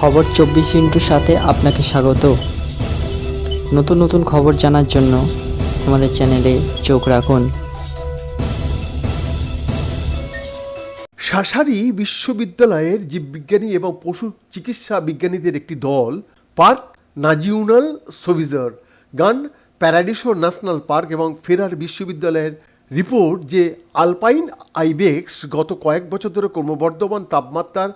খবর চব্বিশ ইন্টুর সাথে আপনাকে স্বাগত। নতুন নতুন খবর জানার জন্য আমাদের চ্যানেলে চোখ রাখুন। শাসারি বিশ্ববিদ্যালয়ের জীববিজ্ঞানী এবং পশু চিকিৎসা বিজ্ঞানীদের একটি দল, পার্ক নাজিউনাল সোভিজার, গান প্যারাডিসো ন্যাশনাল পার্ক এবং ফেরার বিশ্ববিদ্যালয়ের রিপোর্ট যে আলপাইন আইবেক্স গত কয়েক বছর ধরে ক্রমবর্ধমান তাপমাত্রার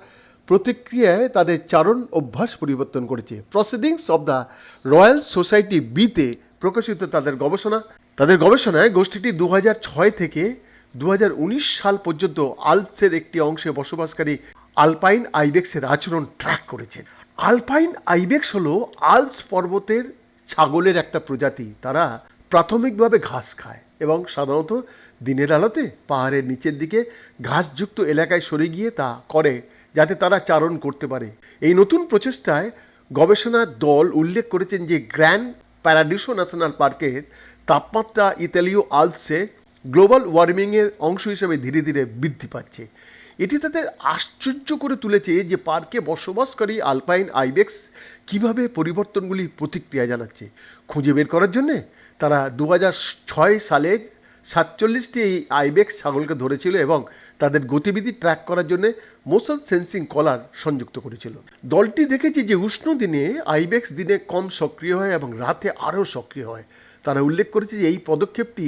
প্রতিক্রিয়ায় তাদের চারণ অভ্যাস পরিবর্তন করেছে। Proceedings of the royal society বিতে প্রকাশিত তাদের গবেষণা। তাদের গবেষণায় গোষ্ঠীটি দু ছয় থেকে দু হাজার উনিশ সাল পর্যন্ত আলপসের একটি অংশে বসবাসকারী আলপাইন আইবেক্সের আচরণ ট্র্যাক করেছেন আলপাইন আইবেক্স হলো আলপস পর্বতের ছাগলের একটা প্রজাতি। তারা প্রাথমিকভাবে ঘাস খায় এবং সাধারণত দিনের আলোতে পাহাড়ের নিচের দিকে ঘাসযুক্ত এলাকায় সরে গিয়ে তা করে যাতে তারা চারণ করতে পারে। এই নতুন প্রচেষ্টায় গবেষণার দল উল্লেখ করেছেন যে গ্র্যান্ড প্যারাডিসো ন্যাশনাল পার্কের তাপমাত্রা ইতালীয় আলপসে গ্লোবাল ওয়ার্মিংয়ের অংশ হিসেবে ধীরে ধীরে বৃদ্ধি পাচ্ছে। এটি তাদের আশ্চর্য করে তুলেছে যে পার্কে বসবাসকারী আলপাইন আইবেক্স কীভাবে পরিবর্তনগুলির প্রতিক্রিয়া জানাচ্ছে। খুঁজে বের করার জন্যে তারা দু ছয় সালে সাতচল্লিশটি এই আইবেক্স ছাগলকে ধরেছিল এবং তাদের গতিবিধি ট্র্যাক করার জন্য মোশন সেন্সিং কলার সংযুক্ত করেছিল। দলটি দেখেছে যে উষ্ণ দিনে আইবেক্স দিনে কম সক্রিয় হয় এবং রাতে আরও সক্রিয় হয়। তারা উল্লেখ করেছে যে এই পদক্ষেপটি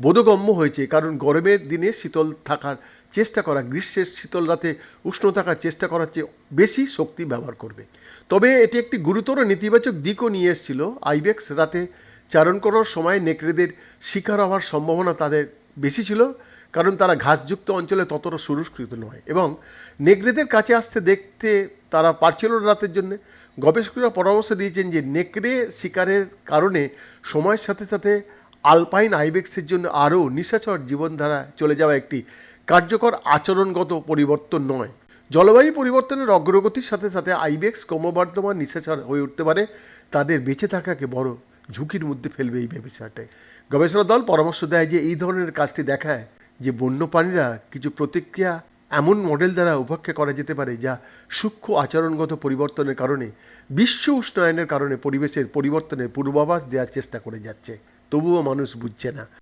বোধগম্য হয়েছে কারণ গরমের দিনে শীতল থাকার চেষ্টা করা, গ্রীষ্মের শীতল রাতে উষ্ণ থাকার চেষ্টা করার চেয়ে বেশি শক্তি ব্যবহার করবে। তবে এটি একটি গুরুতর নেতিবাচক দিকও নিয়ে এসেছিল আইবেক্স রাতে চারণ করার সময় নেকড়েদের শিকার হওয়ার সম্ভাবনা তাদের বেশি ছিল, কারণ তারা ঘাসযুক্ত অঞ্চলে ততটা সুরস্কৃত নয়। এবং নেকড়েদের কাছে আসতে দেখতে তারা পারছিল রাতের জন্য। গবেষকরা পরামর্শ দিয়েছেন যে নেকড়ে শিকারের কারণে সময়ের সাথে সাথে আলপাইন আইবেক্সের জন্য আরও নিশাচর জীবনধারা চলে যাওয়া একটি কার্যকর আচরণগত পরিবর্তন নয়। জলবায়ু পরিবর্তনের অগ্রগতির সাথে সাথে আইবেক্স ক্রমবর্ধমান নিশাচর হয়ে উঠতে পারে। তাদের বেঁচে থাকাকে বড় ঝুঁকির মধ্যে ফেলবে এই ব্যবসাটাই। গবেষণা দল পরামর্শ দেয় যে এই ধরনের কাজটি দেখায় যে বন্যপ্রাণীরা কিছু প্রতিক্রিয়া এমন মডেল দ্বারা উপেক্ষে করা যেতে পারে যা সূক্ষ্ম আচরণগত পরিবর্তনের কারণে, বিশ্ব উষ্ণায়নের কারণে পরিবেশের পরিবর্তনের পূর্বাভাস দেওয়ার চেষ্টা করে যাচ্ছে। তবুও মানুষ বুঝছে না।